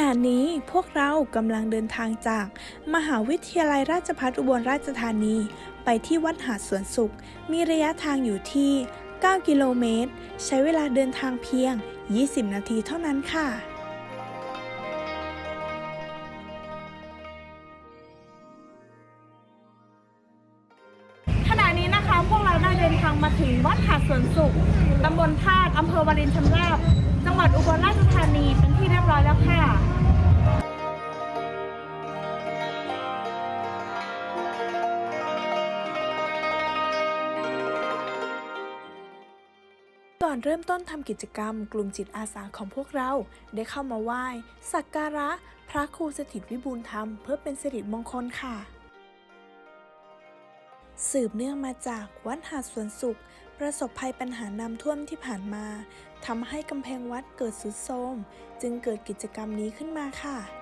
ณะนี้พวกเรากำลังเดินทางจาก มหาวิทยาลัยราชภัฏอุบลราชธานี ไปที่วัดหาดสวนสุข มีระยะทางอยู่ที่ 9 กิโลเมตร ใช้เวลาเดินทางเพียง 20 นาทีเท่านั้นค่ะขณะนี้นะคะพวกเราได้เดินทางมาถึงวัดหาดสวนสุข ตำบลธาตุอำเภอวารินชำราบ จังหวัดอุบลราชธานี เป็นที่ อนเริ่มต้นทำกิจกรรม กลุ่มจิตอาสาของพวกเรา ได้เข้ามาไหว้ สักการะ พระครูสถิตวิบูลธรรม เพื่อเป็นสิริมงคลค่ะ สืบเนื่องมาจากวัดหาดสวนสุข ประสบภัยปัญหาน้ำท่วมที่ผ่านมาทำให้กำแพงวัดเกิดสุดโทรมจึงเกิดกิจกรรมนี้ขึ้นมาค่ะ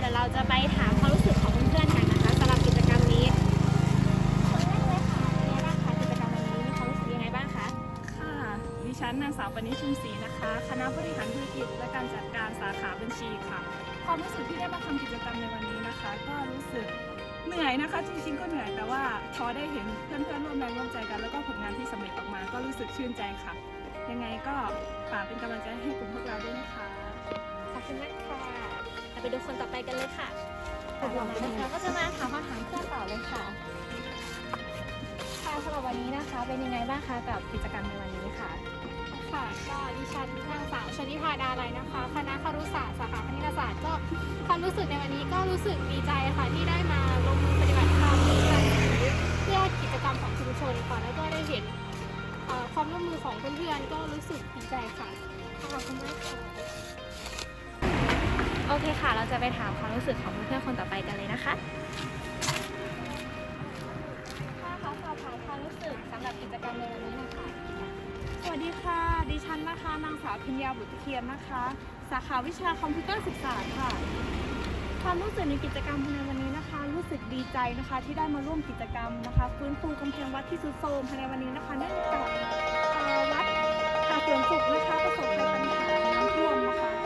เดี๋ยวเราจะไปถามความรู้สึกของเพื่อนๆกันนะคะสำหรับกิจกรรมนี้คนแรกเลยค่ะเป็นไงบ้างคะกิจกรรมวันนี้มีความรู้สึกยังไงบ้างคะ ค่ะดิฉันนางสาวปณิชุมศรีนะคะ คณะบริหารธุรกิจและการจัดการสาขาบัญชีค่ะ ความรู้สึกที่ได้มาทำกิจกรรมในวันนี้นะคะ ก็รู้สึกเหนื่อยนะคะจริงๆก็เหนื่อยแต่ว่าพอได้เห็นเพื่อนๆร่วมแรงร่วมใจกัน แล้วก็ผลงานที่สำเร็จออกมา ก็รู้สึกชื่นใจค่ะ ยังไงก็ฝากเป็นกำลังใจให้กลุ่มพวกเราด้วยนะคะ ขอบคุณมากค่ะเรา ไปดูคนต่อไปกันเลยค่ะต่อมานะคะก็จะมาถามคำถามเพื่อนต่อเลยค่ะค่ะสำหรับวันนี้นะคะเป็นยังไงบ้างคะกับกิจกรรมในวันนี้ค่ะ ค่ะก็ดิฉันนางสาวชนิพาดาไลนะคะคณะครุศาสตร์สาขาคณิตศาสตร์ก็ความรู้สึกในวันนี้ก็รู้สึกดีใจค่ะที่ได้มาลง เคค่ะ เราจะไปถามความรู้สึกของเพื่อนๆคนต่อไปกันเลยนะคะค่ะขอสอบถามความรู้สึกสำหรับกิจกรรมในวันนี้นะคะสวัสดีค่ะ ดิฉันนะคะ นางสาวพิญญาบุตรเทียนนะคะ สาขาวิชาคอมพิวเตอร์ศึกษาค่ะ ความรู้สึกในกิจกรรมในวันนี้นะคะ รู้สึกดีใจนะคะ ที่ได้มาร่วมกิจกรรมนะคะฟื้นฟูกำแพงวัดที่สุดโทรมภายในวันนี้นะคะเนื่องจากเอ่อวัดหาดสวนสุขนะคะประสบภัยปัญหาน้ำท่วมนะคะ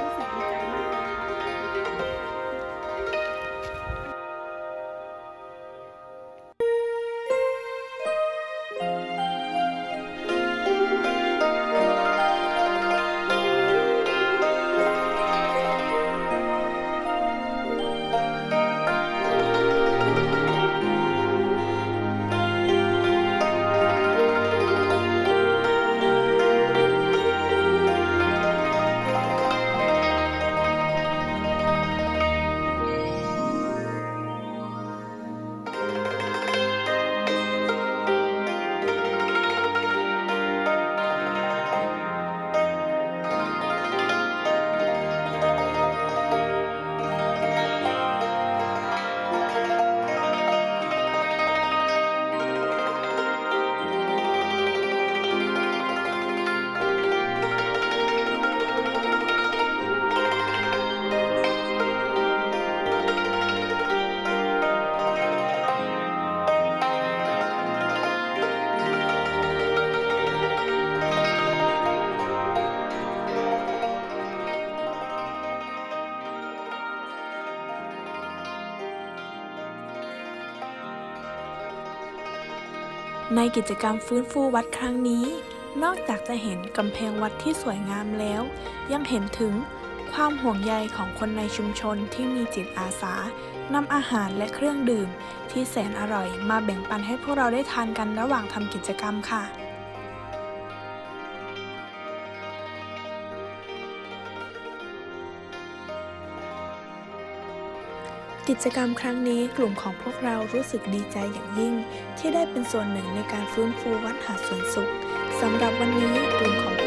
ในกิจกรรมฟื้นฟูวัดครั้งนี้ นอกจากจะเห็นกำแพงวัดที่สวยงามแล้ว ยังเห็นถึงความห่วงใยของคนในชุมชนที่มีจิตอาสานำอาหารและเครื่องดื่ม ที่แสนอร่อยมาแบ่งปันให้พวกเราได้ทานกันระหว่างทำกิจกรรมค่ะ กิจกรรมครั้งนี้กลุ่มของพวกเรารู้สึกดีใจอย่างยิ่ง ที่ได้เป็นส่วนหนึ่งในการฟื้นฟูวัดหาดสวนสุขสำหรับวันนี้กลุ่มของ